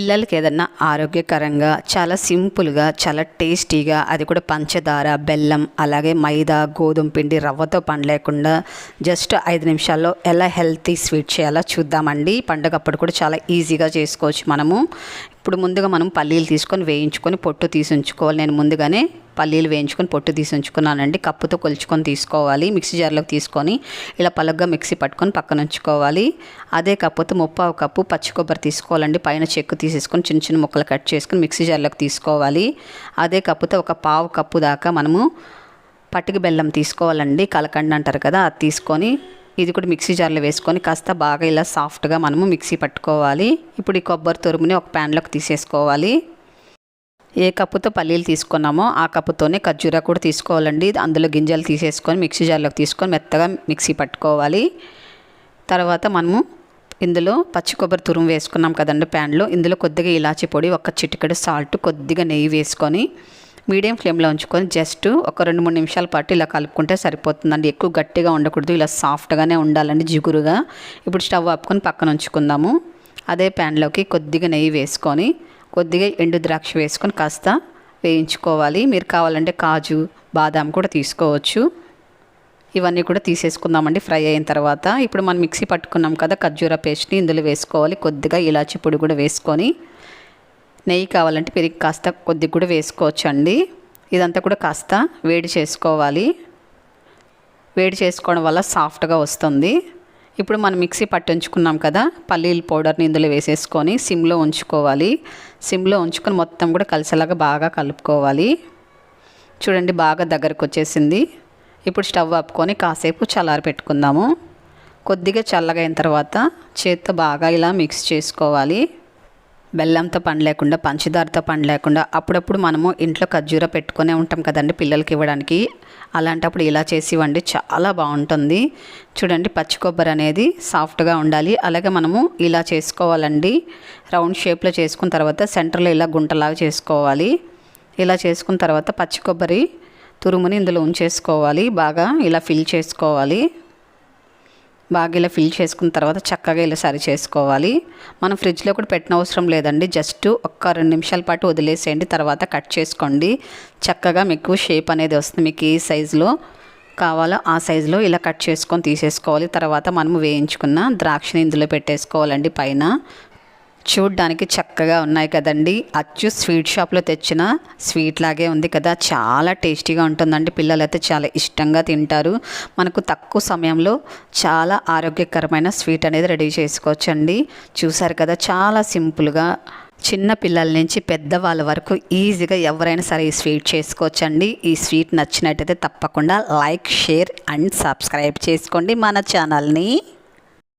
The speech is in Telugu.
పిల్లలకి ఏదన్నా ఆరోగ్యకరంగా చాలా సింపుల్గా చాలా టేస్టీగా అది కూడా పంచదార బెల్లం అలాగే మైదా గోధుమ పిండి రవ్వతో పని లేకుండా జస్ట్ ఐదు నిమిషాల్లో ఎలా హెల్తీ స్వీట్ చేయాలో చూద్దామండి. పండగప్పుడు కూడా చాలా ఈజీగా చేసుకోవచ్చు మనము. ఇప్పుడు ముందుగా మనం పల్లీలు తీసుకొని వేయించుకొని పొట్టు తీసి ఉంచుకోవాలి. నేను ముందుగానే పల్లీలు వేయించుకొని పొట్టు తీసి ఉంచుకున్నానండి. కప్పుతో కొలుచుకొని తీసుకోవాలి. మిక్సీ జార్లోకి తీసుకొని ఇలా పలగ్గా మిక్సీ పట్టుకొని పక్కన ఉంచుకోవాలి. అదే కప్పుతో ముప్పావు కప్పు పచ్చి కొబ్బరి తీసుకోవాలండి. పైన చెక్కు తీసేసుకొని చిన్న చిన్న ముక్కలు కట్ చేసుకొని మిక్సీ జార్లోకి తీసుకోవాలి. అదే కప్పుతో ఒక పావు కప్పు దాకా మనము పట్టిక బెల్లం తీసుకోవాలండి. కలకండ అంటారు కదా అది తీసుకొని ఇది కూడా మిక్సీ జార్లో వేసుకొని కాస్త బాగా ఇలా సాఫ్ట్గా మనము మిక్సీ పట్టుకోవాలి. ఇప్పుడు ఈ కొబ్బరి తురుముని ఒక ప్యాన్లోకి తీసేసుకోవాలి. ఏ కప్పుతో పల్లీలు తీసుకున్నామో ఆ కప్పుతోనే ఖర్జూరా కూడా తీసుకోవాలండి. అందులో గింజలు తీసేసుకొని మిక్సీ జార్లోకి తీసుకొని మెత్తగా మిక్సీ పట్టుకోవాలి. తర్వాత మనము ఇందులో పచ్చి కొబ్బరి తురుము వేసుకున్నాం కదండి ప్యాన్లో. ఇందులో కొద్దిగా ఇలాచి పొడి ఒక చిటికెడు సాల్ట్ కొద్దిగా నెయ్యి వేసుకొని మీడియం ఫ్లేమ్లో ఉంచుకొని జస్ట్ ఒక రెండు మూడు నిమిషాల పాటు ఇలా కలుపుకుంటే సరిపోతుందండి. ఎక్కువ గట్టిగా ఉండకూడదు ఇలా సాఫ్ట్గానే ఉండాలండి జిగురుగా. ఇప్పుడు స్టవ్ ఆపుకొని పక్కన ఉంచుకుందాము. అదే ప్యాన్లోకి కొద్దిగా నెయ్యి వేసుకొని కొద్దిగా ఎండు ద్రాక్ష వేసుకొని కాస్త వేయించుకోవాలి. మీరు కావాలంటే కాజు బాదాం కూడా తీసుకోవచ్చు. ఇవన్నీ కూడా తీసేసుకుందామండి ఫ్రై అయిన తర్వాత. ఇప్పుడు మనం మిక్సీ పట్టుకున్నాం కదా ఖర్జూర పేస్ట్ని ఇందులో వేసుకోవాలి. కొద్దిగా ఇలాచి పొడి కూడా వేసుకొని నెయ్యి కావాలంటే పెరిగి కాస్త కొద్దిగా కూడా వేసుకోవచ్చు అండి ఇదంతా కూడా కాస్త వేడి చేసుకోవాలి. వేడి చేసుకోవడం వల్ల సాఫ్ట్గా వస్తుంది. ఇప్పుడు మనం మిక్సీ పట్టించుకున్నాం కదా పల్లీల పౌడర్ని ఇందులో వేసేసుకొని సిమ్లో ఉంచుకోవాలి. సిమ్లో ఉంచుకొని మొత్తం కూడా కలిసేలాగా బాగా కలుపుకోవాలి. చూడండి బాగా దగ్గరకు వచ్చేసింది ఇప్పుడు స్టవ్ ఆపుకొని కాసేపు చల్లారి పెట్టుకుందాము. కొద్దిగా చల్లగా అయిన తర్వాత చేత్తో బాగా ఇలా మిక్స్ చేసుకోవాలి. బెల్లంతో పని లేకుండా పంచదారతో పని లేకుండా అప్పుడప్పుడు మనము ఇంట్లో ఖర్జూర పెట్టుకునే ఉంటాం కదండి పిల్లలకి ఇవ్వడానికి. అలాంటప్పుడు ఇలా చేసి ఇవ్వండి. చాలా బాగుంటుంది. చూడండి పచ్చి కొబ్బరి అనేది సాఫ్ట్గా ఉండాలి. అలాగే మనము ఇలా చేసుకోవాలండి. రౌండ్ షేప్లో చేసుకున్న తర్వాత సెంటర్లో ఇలా గుంటలాగా చేసుకోవాలి. ఇలా చేసుకున్న తర్వాత పచ్చి కొబ్బరి తురుముని ఇందులో ఉంచేసుకోవాలి. బాగా ఇలా ఫిల్ చేసుకోవాలి. బాగా ఇలా ఫిల్ చేసుకున్న తర్వాత చక్కగా ఇలా సరి చేసుకోవాలి. మనం ఫ్రిడ్జ్లో కూడా పెట్టిన అవసరం లేదండి. జస్ట్ ఒక్క రెండు నిమిషాల పాటు వదిలేసేయండి. తర్వాత కట్ చేసుకోండి. చక్కగా మీకు షేప్ అనేది వస్తుంది. మీకు ఏ సైజులో కావాలో ఆ సైజులో ఇలా కట్ చేసుకొని తీసేసుకోవాలి. తర్వాత మనము వేయించుకున్న ద్రాక్షని ఇందులో పెట్టేసుకోవాలండి పైన. చూడ్డానికి చక్కగా ఉన్నాయి కదండి. అచ్చు స్వీట్ షాప్లో తెచ్చిన స్వీట్ లాగే ఉంది కదా. చాలా టేస్టీగా ఉంటుందండి. పిల్లలు అయితే చాలా ఇష్టంగా తింటారు. మనకు తక్కువ సమయంలో చాలా ఆరోగ్యకరమైన స్వీట్ అనేది రెడీ చేసుకోవచ్చండి. చూసారు కదా చాలా సింపుల్గా చిన్న పిల్లల నుంచి పెద్దవాళ్ళ వరకు ఈజీగా ఎవరైనా సరే ఈ స్వీట్ చేసుకోవచ్చండి. ఈ స్వీట్ నచ్చినట్టయితే తప్పకుండా లైక్ షేర్ అండ్ సబ్స్క్రైబ్ చేసుకోండి మన ఛానల్ని.